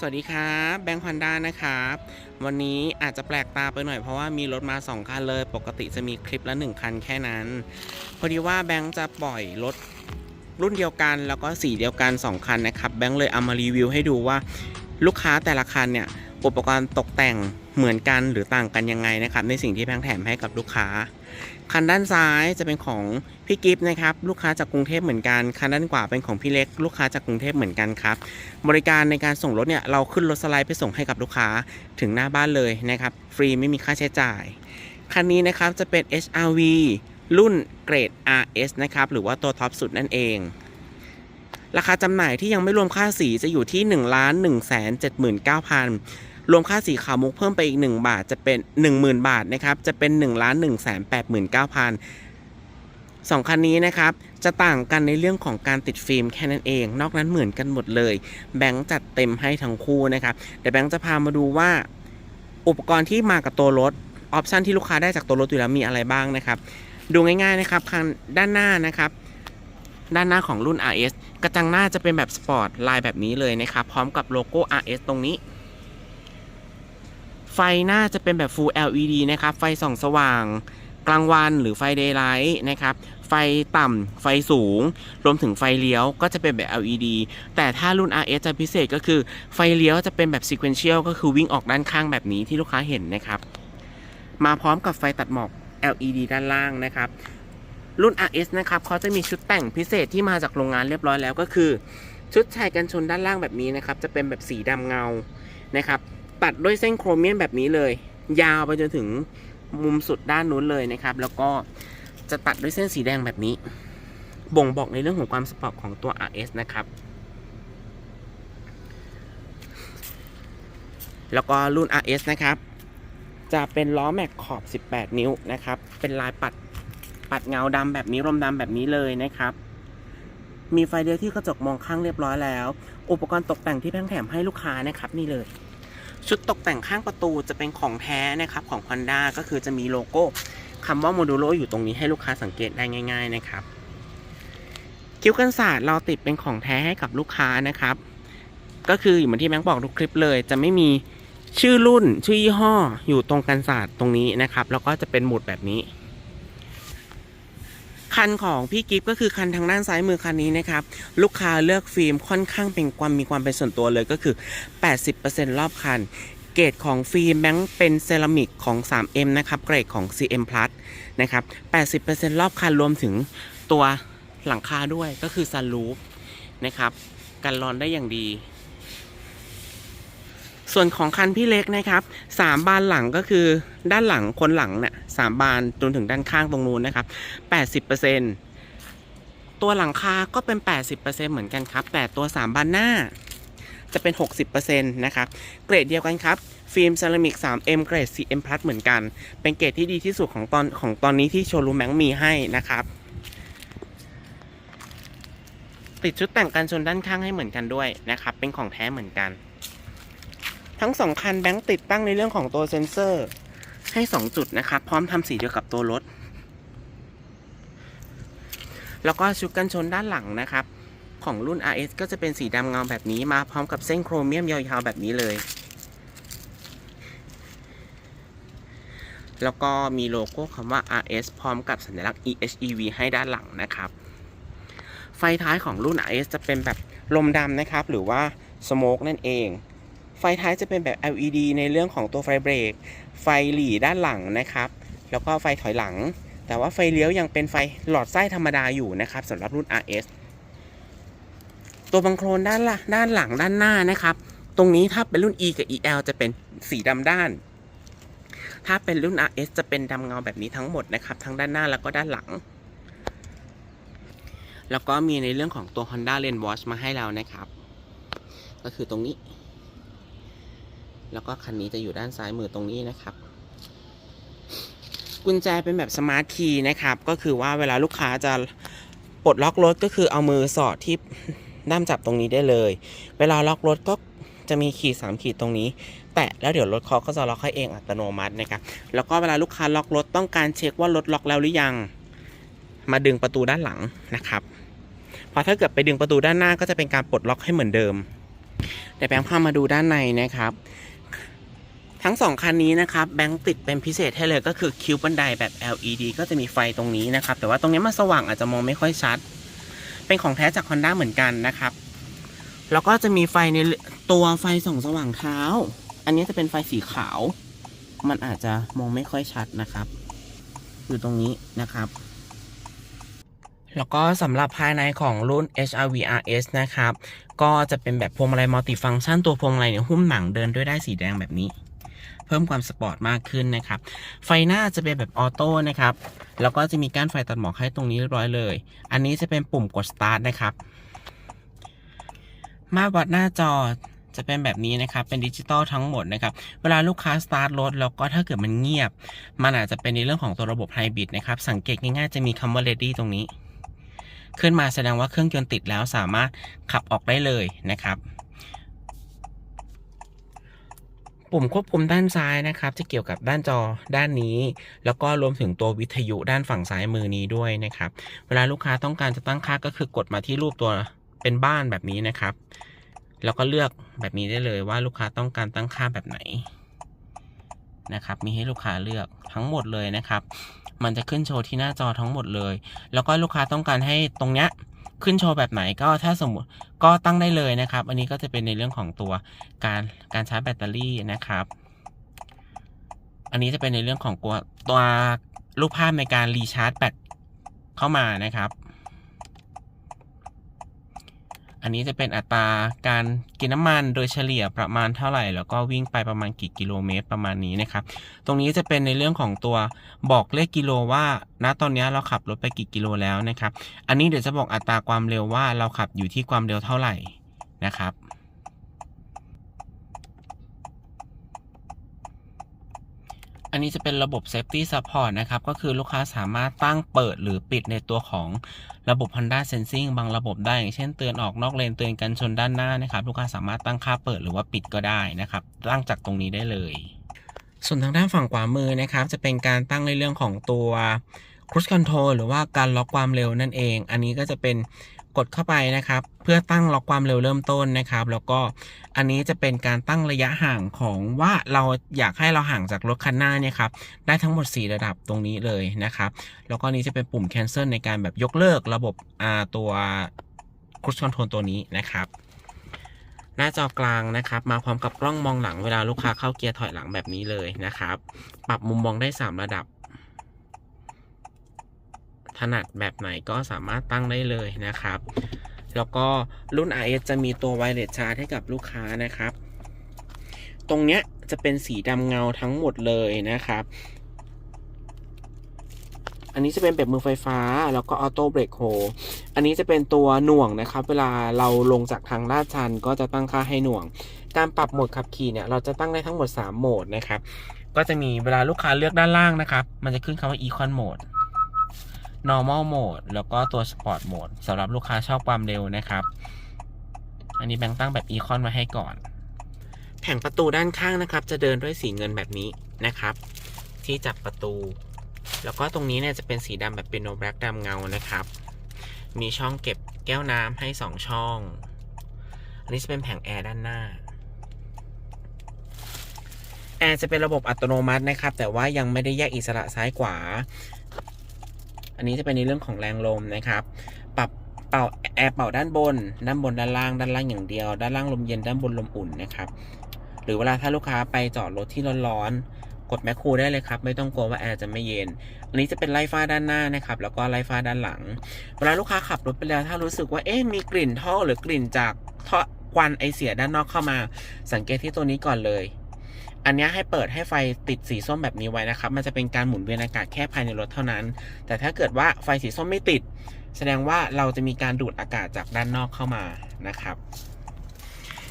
สวัสดีครับแบงค์ฮอนด้านะครับวันนี้อาจจะแปลกตาไปหน่อยเพราะว่ามีรถมา 2 คันเลย ปกติจะมีคลิปละ 1 คันแค่นั้น พอดีว่าแบงค์จะปล่อยรถรุ่นเดียวกันแล้วก็สีเดียวกัน 2 คันนะครับ แบงค์เลยเอามารีวิวให้ดูว่าลูกค้าแต่ละคันเนี่ยอุปกรณ์ตกแต่งเหมือนกันหรือต่างกันยังไงนะครับในสิ่งที่แบงค์แถมให้กับลูกค้า คันด้านซ้ายจะเป็นของพี่กิฟต์นะครับลูกค้าจากกรุงเทพเหมือนกันคันด้านขวาเป็นของพี่เล็ก ลูกค้าจากกรุงเทพเหมือนกันครับบริการในการส่งรถเนี่ยเราขึ้นรถสไลด์ไปส่งให้กับลูกค้าถึงหน้าบ้านเลยนะครับฟรีไม่มีค่าใช้จ่าย คันนี้นะครับจะเป็น HRV รุ่นเกรด RS นะครับหรือว่าตัวท็อปสุดนั่นเองราคาจำหน่ายที่ยังไม่รวมค่าสีจะอยู่ที่ 1 1 7 9 0 0 0 รวมค่าสีขาวมุกเพิ่มไปอีก 1 บาทจะเป็น 10,000 บาทนะครับ จะเป็น 1 1 8 9 0 0 0สองคันนี้นะครับ จะต่างกันในเรื่องของการติดฟิล์มแค่นั้นเอง นอกนั้นเหมือนกันหมดเลย แบงค์จัดเต็มให้ทั้งคู่นะครับ เดี๋ยวแบงค์จะพามาดูว่าอุปกรณ์ที่มากับตัวรถออปชันที่ลูกค้าได้จากตัวรถอยู่แล้วมีอะไรบ้างนะครับ ดูง่ายๆนะครับคันด้านหน้านะครับด้านหน้าของรุ่น RS กระจังหน้าจะเป็นแบบสปอร์ตลายแบบนี้เลยนะครับ พร้อมกับโลโก้ RS ตรงนี้ ไฟหน้าจะเป็นแบบ Full LED นะครับ ไฟส่องสว่างกลางวันหรือไฟ Daylight นะครับ ไฟต่ำ ไฟสูง รวมถึงไฟเลี้ยวก็จะเป็นแบบ LED แต่ถ้ารุ่น RS จะพิเศษก็คือไฟเลี้ยวจะเป็นแบบ Sequential ก็คือวิ่งออกด้านข้างแบบนี้ที่ลูกค้าเห็นนะครับ มาพร้อมกับไฟตัดหมอก LED ด้านล่างนะครับ รุ่น RS นะครับเขาจะมีชุดแต่งพิเศษที่มาจากโรงงานเรียบร้อยแล้วก็คือ ชุดชายกันชนด้านล่างแบบนี้นะครับ จะเป็นแบบสีดำเงานะครับ ตัดด้วยเส้นโครเมียมแบบนี้เลย ยาวไปจนถึงมุมสุดด้านนู้นเลยนะครับ แล้วก็จะตัดด้วยเส้นสีแดงแบบนี้ บ่งบอกในเรื่องของความสปอร์ตของตัว RS นะครับ แล้วก็รุ่น RS นะครับ จะเป็นล้อแม็กขอบ 18 นิ้วนะครับ เป็นลายปัดปัดเงาดำแบบนี้รมดำแบบนี้เลยนะครับ มีไฟเดียวที่กระจกมองข้างเรียบร้อยแล้ว อุปกรณ์ตกแต่งที่แพงแถมให้ลูกค้านะครับนี่เลย ชุดตกแต่งข้างประตูจะเป็นของแท้นะครับของ Honda ก็คือจะมีโลโก้คำว่าโมดูโลอยู่ตรงนี้ให้ลูกค้าสังเกตได้ง่าย ๆนะครับ คิ้วกันศาสตร์เราติดเป็นของแท้ให้กับลูกค้านะครับ ก็คืออยู่เหมือนที่แบงค์บอกทุกคลิปเลย จะไม่มีชื่อรุ่นชื่อยี่ห้ออยู่ตรงกันศาสตร์ตรงนี้นะครับ แล้วก็จะเป็นหมุดแบบนี้ คันของพี่กิฟก็คือคันทางด้านซ้ายมือคันนี้นะครับ ลูกค้าเลือกฟิล์มค่อนข้างเป็นความมีความเป็นส่วนตัวเลยก็คือ 80%รอบคัน เกรดของฟิล์มแบงค์เป็นเซรามิกของ 3M นะครับเกรดของ CM Plus นะครับ 80%รอบคันรวมถึงตัวหลังคาด้วยก็คือซันรูฟนะครับกันร้อนได้อย่างดี ส่วนของคันพี่เล็กนะครับสามบานหลังก็คือด้านหลังคนหลังเนี่ยสามบานจนถึงด้านข้างตรงนู้นนะครับ80%ตัวหลังคาก็เป็น80%เปอร์เซ็นเหมือนกันครับ แต่ตัว3บานหน้าจะเป็น 60%นะครับ เกรดเดียวกันครับ ฟิล์มเซรามิก 3M เกรด CM Plus เหมือนกัน เป็นเกรดที่ดีที่สุดของตอนของตอนนี้ที่โชว์รูมแบงค์มีให้นะครับ ติดชุดแต่งกันชนด้านข้างให้เหมือนกันด้วยนะครับ เป็นของแท้เหมือนกัน ทั้งสองคันแบงค์ติดตั้งในเรื่องของตัวเซ็นเซอร์ ให้2จุดนะครับพร้อมทำสีเดียวกับตัวรถ แล้วก็ชุดกันชนด้านหลังนะครับ ของรุ่น RS ก็จะเป็นสีดำเงาแบบนี้มาพร้อมกับเส้นโครเมียมยาวๆแบบนี้เลย แล้วก็มีโลโก้คำว่า RS พร้อมกับสัญลักษณ์ EHEV ให้ด้านหลังนะครับไฟท้ายของรุ่น RS จะเป็นแบบลมดำนะครับ หรือว่า smoke นั่นเอง ไฟท้ายจะเป็นแบบ LED ในเรื่องของตัวไฟเบรก ไฟหลีด้านหลังนะครับ แล้วก็ไฟถอยหลัง แต่ว่าไฟเลี้ยวยังเป็นไฟหลอดไส้ธรรมดาอยู่นะครับสำหรับรุ่น RS ตัวบังโครนด้านละด้านหลังด้านหน้านะครับ ตรงนี้ถ้าเป็นรุ่น E กับ EL จะเป็นสีดำด้าน ถ้าเป็นรุ่น RS จะเป็นดำเงาแบบนี้ทั้งหมดนะครับ ทั้งด้านหน้าแล้วก็ด้านหลัง แล้วก็มีในเรื่องของตัว Honda Lane Watch มาให้เรานะครับ ก็คือตรงนี้ แล้วก็คันนี้จะอยู่ด้านซ้ายมือตรงนี้นะครับ กุญแจเป็นแบบสมาร์ทคีย์นะครับ ก็คือว่าเวลาลูกค้าจะปลดล็อกรถก็คือเอามือสอดที่ด้ามจับตรงนี้ได้เลย เวลาล็อกรถก็จะมีขีดสามขีดตรงนี้ แตะแล้วเดี๋ยวรถเขาก็จะล็อกให้เองอัตโนมัตินะครับ แล้วก็เวลาลูกค้าล็อกรถต้องการเช็คว่ารถล็อกแล้วหรือยัง มาดึงประตูด้านหลังนะครับพอถ้าเกิดไปดึงประตูด้านหน้าก็จะเป็นการปลดล็อกให้เหมือนเดิมเดี๋ยวแบงค์พามาดูด้านในนะครับ ทั้งสองคันนี้นะครับแบงค์ติดเป็นพิเศษให้เลยก็คือคิวบันไดแบบ LED ก็จะมีไฟตรงนี้นะครับ แต่ว่าตรงนี้มันสว่างอาจจะมองไม่ค่อยชัด เป็นของแท้จาก Honda เหมือนกันนะครับ แล้วก็จะมีไฟในตัวไฟส่องสว่างเท้า อันนี้จะเป็นไฟสีขาว มันอาจจะมองไม่ค่อยชัดนะครับ อยู่ตรงนี้นะครับ แล้วก็สำหรับภายในของรุ่น HRV RS นะครับ ก็จะเป็นแบบพวงมาลัยมัลติฟังก์ชันตัวพวงมาลัยเนี่ยหุ้มหนังเดินด้วยได้สีแดงแบบนี้ เพิ่มความสปอร์ตมากขึ้นนะครับ ไฟหน้าจะเป็นแบบออโต้นะครับ แล้วก็จะมีก้านไฟตัดหมอกให้ตรงนี้เรียบร้อยเลย อันนี้จะเป็นปุ่มกดสตาร์ทนะครับ มาตรวัดหน้าจอจะเป็นแบบนี้นะครับ เป็นดิจิตอลทั้งหมดนะครับ เวลาลูกค้าสตาร์ทรถแล้วก็ถ้าเกิดมันเงียบ มันอาจจะเป็นในเรื่องของตัวระบบไฮบริดนะครับ สังเกตง่ายๆ จะมีคำว่า ready ตรงนี้ ขึ้นมาแสดงว่าเครื่องยนต์ติดแล้วสามารถขับออกได้เลยนะครับ ปุ่มควบคุมด้านซ้ายนะครับจะเกี่ยวกับด้านจอด้านนี้ แล้วก็รวมถึงตัววิทยุด้านฝั่งซ้ายมือนี้ด้วยนะครับ เวลาลูกค้าต้องการจะตั้งค่าก็คือกดมาที่รูปตัวเป็นบ้านแบบนี้นะครับ แล้วก็เลือกแบบนี้ได้เลยว่าลูกค้าต้องการตั้งค่าแบบไหนนะครับ มีให้ลูกค้าเลือกทั้งหมดเลยนะครับ มันจะขึ้นโชว์ที่หน้าจอทั้งหมดเลย แล้วก็ลูกค้าต้องการให้ตรงเนี้ย ขึ้นโชว์แบบไหนก็ถ้าสมมติก็ตั้งได้เลยนะครับ อันนี้ก็จะเป็นในเรื่องของตัวการการชาร์จแบตเตอรี่นะครับ อันนี้จะเป็นในเรื่องของตัวตัวรูปภาพในการรีชาร์จแบตเข้ามานะครับ อันนี้จะเป็นอัตราการกินน้ำมันโดยเฉลี่ยประมาณเท่าไหร่ แล้วก็วิ่งไปประมาณกี่กิโลเมตรประมาณนี้นะครับ ตรงนี้จะเป็นในเรื่องของตัวบอกเลขกิโลว่า ณตอนนี้เราขับรถไปกี่กิโลแล้วนะครับ อันนี้เดี๋ยวจะบอกอัตราความเร็วว่าเราขับอยู่ที่ความเร็วเท่าไหร่นะครับ อันนี้จะเป็นระบบ Safety Support นะครับ ก็คือลูกค้าสามารถตั้งเปิดหรือปิดในตัวของระบบ Honda Sensing บางระบบได้ อย่างเช่นเตือนออกนอกเลนเตือนกันชนด้านหน้านะครับ ลูกค้าสามารถตั้งค่าเปิดหรือว่าปิดก็ได้นะครับ ตั้งจากตรงนี้ได้เลย ส่วนทางด้านฝั่งขวามือนะครับ จะเป็นการตั้งในเรื่องของตัว Cruise Control หรือว่าการล็อกความเร็วนั่นเอง อันนี้ก็จะเป็น กดเข้าไปนะครับ เพื่อตั้งล็อกความเร็วเริ่มต้นนะครับ แล้วก็อันนี้จะเป็นการตั้งระยะห่างของว่าเราอยากให้เราห่างจากรถคันหน้าเนี่ยครับได้ทั้งหมด 4 ระดับตรงนี้เลยนะครับ แล้วก็นี้จะเป็นปุ่ม cancel ในการแบบยกเลิกระบบอ่าตัว cruise control ตัวนี้นะครับหน้าจอกลางนะครับ มาพร้อมกับกล้องมองหลังเวลาลูกค้าเข้าเกียร์ถอยหลังแบบนี้เลยนะครับ ปรับมุมมองได้ 3 ระดับ ถนัดแบบไหนก็สามารถตั้งได้เลยนะครับ แล้วก็รุ่น RS จะมีตัวไวเลสชาร์จให้กับลูกค้านะครับ ตรงเนี้ยจะเป็นสีดำเงาทั้งหมดเลยนะครับ อันนี้จะเป็นแบบมือไฟฟ้าแล้วก็ออโต้เบรกโฮอันนี้จะเป็นตัวหน่วงนะครับ เวลาเราลงจากทางลาดชันก็จะตั้งค่าให้หน่วง การปรับโหมดขับขี่เนี่ยเราจะตั้งได้ทั้งหมด 3 โหมดนะครับ ก็จะมีเวลาลูกค้าเลือกด้านล่างนะครับ มันจะขึ้นคำว่า Econ Mode normal mode แล้วก็ตัว sport mode สำหรับลูกค้าชอบความเร็วนะครับ อันนี้แบงค์ตั้งแบบ econ มาให้ก่อน แผงประตูด้านข้างนะครับ จะเดินด้วยสีเงินแบบนี้นะครับ ที่จับประตู แล้วก็ตรงนี้เนี่ยจะเป็นสีดำแบบเป็นโนแบล็กดำเงานะครับ มีช่องเก็บแก้วน้ำให้ 2 ช่อง อันนี้จะเป็นแผงแอร์ด้านหน้าแอร์จะเป็นระบบอัตโนมัตินะครับ แต่ว่ายังไม่ได้แยกอิสระซ้ายขวา อันนี้จะเป็นในเรื่องของแรงลมนะครับ ปรับเป่าแอร์เป่าด้านบน ด้านบนด้านล่าง ด้านล่างอย่างเดียว ด้านล่างลมเย็น ด้านบนลมอุ่นนะครับ หรือเวลาถ้าลูกค้าไปจอดรถที่ร้อนๆ กดแมคโครได้เลยครับ ไม่ต้องกลัวว่าแอร์จะไม่เย็น อันนี้จะเป็นไล่ฟ้าด้านหน้านะครับ แล้วก็ไล่ฟ้าด้านหลัง เวลาลูกค้าขับรถไปแล้ว ถ้ารู้สึกว่า เอ๊ะ มีกลิ่นท่อหรือกลิ่นจากท่อควันไอเสียด้านนอกเข้ามา สังเกตที่ตัวนี้ก่อนเลย อันนี้ให้เปิดให้ไฟติดสีส้มแบบนี้ไว้นะครับ มันจะเป็นการหมุนเวียนอากาศแค่ภายในรถเท่านั้น แต่ถ้าเกิดว่าไฟสีส้มไม่ติด แสดงว่าเราจะมีการดูดอากาศจากด้านนอกเข้ามานะครับ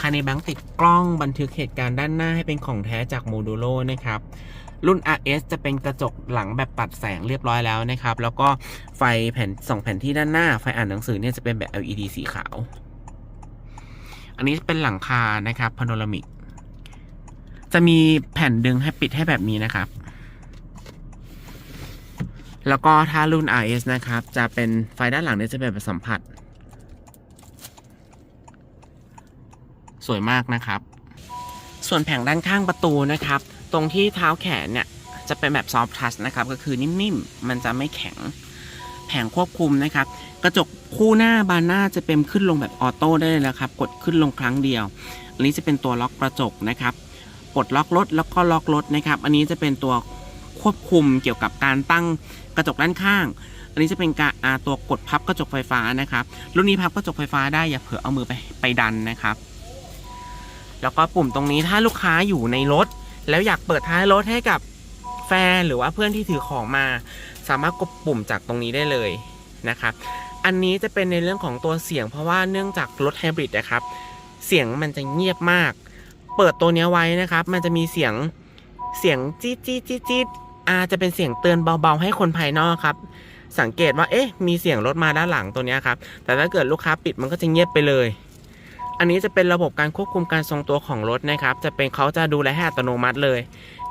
คันนี้แบงติดกล้องบันทึกเหตุการณ์ด้านหน้าให้เป็นของแท้จากโมดูโลนะครับรุ่น RS จะเป็นกระจกหลังแบบตัดแสงเรียบร้อยแล้วนะครับ แล้วก็ไฟแผ่นสองแผ่นที่ด้านหน้า ไฟอ่านหนังสือเนี่ยจะเป็นแบบ LED สีขาว อันนี้เป็นหลังคานะครับพาโนรามิก จะมีแผ่นดึงให้ปิดให้แบบนี้นะครับ แล้วก็ถ้ารุ่น RS นะครับ จะเป็นไฟด้านหลังเนี่ยจะเป็นแบบสัมผัส สวยมากนะครับ ส่วนแผงด้านข้างประตูนะครับ ตรงที่เท้าแขนเนี่ยจะเป็นแบบซอฟทัชนะครับ ก็คือนิ่มๆ มันจะไม่แข็ง แผงควบคุมนะครับ กระจกคู่หน้าบานหน้าจะเป็นขึ้นลงแบบออโต้ได้เลยนะครับ กดขึ้นลงครั้งเดียว อันนี้จะเป็นตัวล็อกกระจกนะครับ ปลดล็อกรถแล้วก็ล็อกรถนะครับ อันนี้จะเป็นตัวควบคุมเกี่ยวกับการตั้งกระจกด้านข้าง อันนี้จะเป็นการอ่าตัวกดพับกระจกไฟฟ้านะครับ รุ่นนี้พับกระจกไฟฟ้าได้อย่าเผื่อเอามือไปไปดันนะครับ แล้วก็ปุ่มตรงนี้ถ้าลูกค้าอยู่ในรถ แล้วอยากเปิดท้ายรถให้กับแฟนหรือว่าเพื่อนที่ถือของมา สามารถกดปุ่มจากตรงนี้ได้เลยนะครับ อันนี้จะเป็นในเรื่องของตัวเสียงเพราะว่าเนื่องจากรถไฮบริดนะครับ เสียงมันจะเงียบมาก เปิดตัวนี้ไว้นะครับ มันจะมีเสียงเสียงจี๊ดจี๊ดจี๊ดจี๊ดอาจะเป็นเสียงเตือนเบาๆ ให้คนภายนอกครับ สังเกตว่าเอ๊ะ มีเสียงรถมาด้านหลังตัวนี้ครับ แต่ถ้าเกิดลูกค้าปิดมันก็จะเงียบไปเลย อันนี้จะเป็นระบบการควบคุมการทรงตัวของรถนะครับ จะเป็นเขาจะดูแลให้อัตโนมัติเลย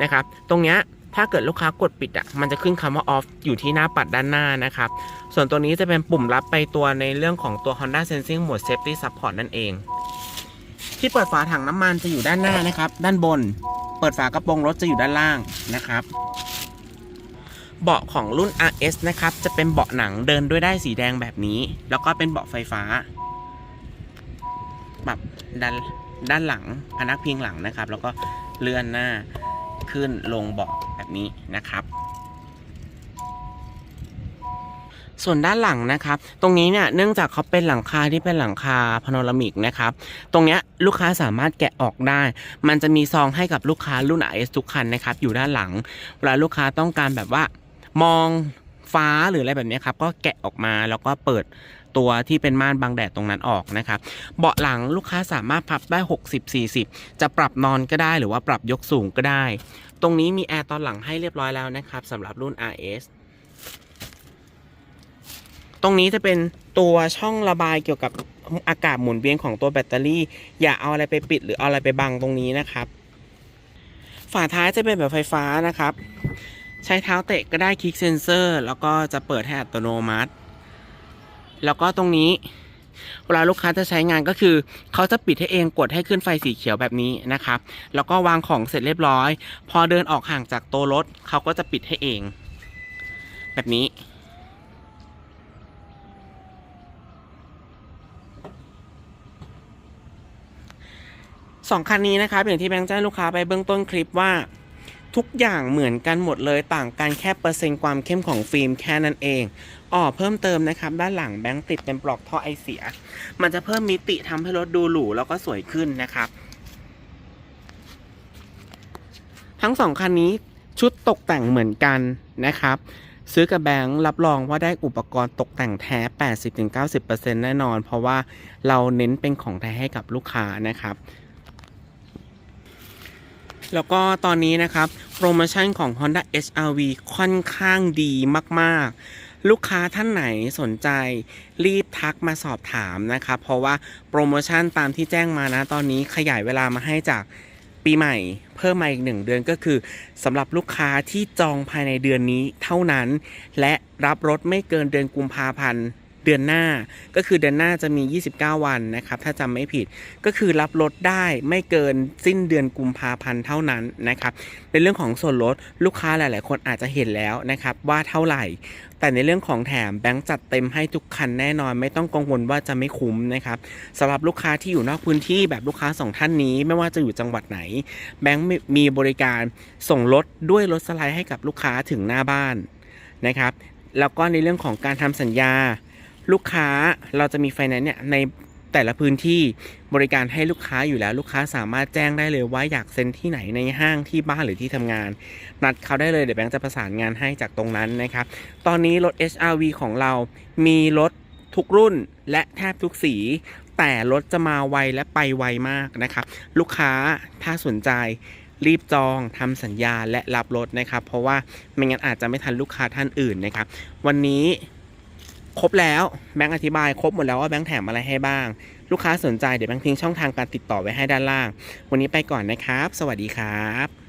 นะครับ ตรงเนี้ยถ้าเกิดลูกค้ากดปิดอะ มันจะขึ้นคำว่า off อยู่ที่หน้าปัดด้านหน้านะครับ ส่วนตัวนี้จะเป็นปุ่มรับไปตัวในเรื่องของตัว Honda Sensing Mode Safety Support นั่นเอง ที่เปิดฝาถังน้ำมันจะอยู่ด้านหน้านะครับ ด้านบน เปิดฝากระโปรงรถจะอยู่ด้านล่างนะครับ เบาะของรุ่น RS นะครับ จะเป็นเบาะหนังเดินด้วยได้สีแดงแบบนี้ แล้วก็เป็นเบาะไฟฟ้าปรับด้านด้านหลังพนักพิงหลังนะครับ แล้วก็เลื่อนหน้าขึ้นลงเบาะแบบนี้นะครับ ส่วนด้านหลังนะครับ ตรงนี้เนี่ยเนื่องจากเขาเป็นหลังคาที่เป็นหลังคาพาโนรามิกนะครับ ตรงเนี้ยลูกค้าสามารถแกะออกได้ มันจะมีซองให้กับลูกค้ารุ่น RS ทุกคันนะครับ อยู่ด้านหลัง เวลาลูกค้าต้องการแบบว่ามองฟ้าหรืออะไรแบบนี้ครับ ก็แกะออกมาแล้วก็เปิดตัวที่เป็นม่านบังแดดตรงนั้นออกนะครับ เบาะหลังลูกค้าสามารถพับได้ 60 40 จะปรับนอนก็ได้หรือว่าปรับยกสูงก็ได้ ตรงนี้มีแอร์ตอนหลังให้เรียบร้อยแล้วนะครับสำหรับรุ่น RS ตรงนี้จะเป็นตัวช่องระบายเกี่ยวกับอากาศหมุนเวียนของตัวแบตเตอรี่ อย่าเอาอะไรไปปิดหรือเอาอะไรไปบังตรงนี้นะครับ ฝาท้ายจะเป็นแบบไฟฟ้านะครับ ใช้เท้าเตะก็ได้คลิกเซนเซอร์ แล้วก็จะเปิดให้อัตโนมัติ แล้วก็ตรงนี้เวลาลูกค้าจะใช้งานก็คือ เขาจะปิดให้เองกดให้ขึ้นไฟสีเขียวแบบนี้นะครับ แล้วก็วางของเสร็จเรียบร้อย พอเดินออกห่างจากตัวรถเขาก็จะปิดให้เอง แบบนี้ สองคันนี้นะครับอย่างที่แบงค์แจ้งลูกค้าไปเบื้องต้นคลิปว่า ทุกอย่างเหมือนกันหมดเลยต่างกันแค่เปอร์เซ็นต์ความเข้มของฟิล์มแค่นั้นเองอ๋อเพิ่มเติมนะครับ ด้านหลังแบงค์ติดเป็นปลอกท่อไอเสีย มันจะเพิ่มมิติทำให้รถดูหรูแล้วก็สวยขึ้นนะครับ ทั้งสองคันนี้ชุดตกแต่งเหมือนกันนะครับ ซื้อกับแบงค์รับรองว่าได้อุปกรณ์ตกแต่งแท้ 80-90%แน่นอน เพราะว่าเราเน้นเป็นของแท้ให้กับลูกค้านะครับ แล้วก็ตอนนี้นะครับ โปรโมชั่นของ Honda HRV ค่อนข้างดีมากๆ ลูกค้าท่านไหนสนใจรีบทักมาสอบถามนะครับ เพราะว่าโปรโมชั่นตามที่แจ้งมานะ ตอนนี้ขยายเวลามาให้จากปีใหม่ เพิ่มมาอีกหนึ่งเดือนก็คือสำหรับลูกค้าที่จองภายในเดือนนี้เท่านั้น และรับรถไม่เกินเดือนกุมภาพันธ์ เดือนหน้า ก็คือเดือนหน้าจะมี 29 วันนะครับถ้าจำไม่ผิดก็คือรับรถได้ไม่เกินสิ้นเดือนกุมภาพันธ์เท่านั้นนะครับในเรื่องของส่วนลดลูกค้าหลาย ๆ คนอาจจะเห็นแล้วนะครับว่าเท่าไหร่ แต่ในเรื่องของแถมแบงค์จัดเต็มให้ทุกคันแน่นอน ไม่ต้องกังวลว่าจะไม่คุ้มนะครับสำหรับลูกค้าที่อยู่นอกพื้นที่แบบลูกค้าสองท่านนี้ ไม่ว่าจะอยู่จังหวัดไหน แบงค์มีบริการส่งรถด้วยรถสไลด์ให้กับลูกค้าถึงหน้าบ้านนะครับแล้วก็ในเรื่องของการทำสัญญา ลูกค้าเราจะมีไฟแนนซ์เนี่ยในแต่ละพื้นที่บริการให้ลูกค้าอยู่แล้ว ลูกค้าสามารถแจ้งได้เลยว่าอยากเซ็นที่ไหนในห้างที่บ้านหรือที่ทำงาน นัดเขาได้เลยเดี๋ยวแบงค์จะประสานงานให้จากตรงนั้นนะครับ ตอนนี้รถ HRV ของเรามีรถทุกรุ่นและแทบทุกสี แต่รถจะมาไวและไปไวมากนะครับ ลูกค้าถ้าสนใจรีบจองทำสัญญาและรับรถนะครับ เพราะว่าไม่งั้นอาจจะไม่ทันลูกค้าท่านอื่นนะครับ วันนี้ ครบแล้วแบงค์อธิบายครบหมดแล้วว่าแบงค์แถมอะไรให้บ้าง ลูกค้าสนใจเดี๋ยวแบงค์ทิ้งช่องทางการติดต่อไว้ให้ด้านล่าง วันนี้ไปก่อนนะครับ สวัสดีครับ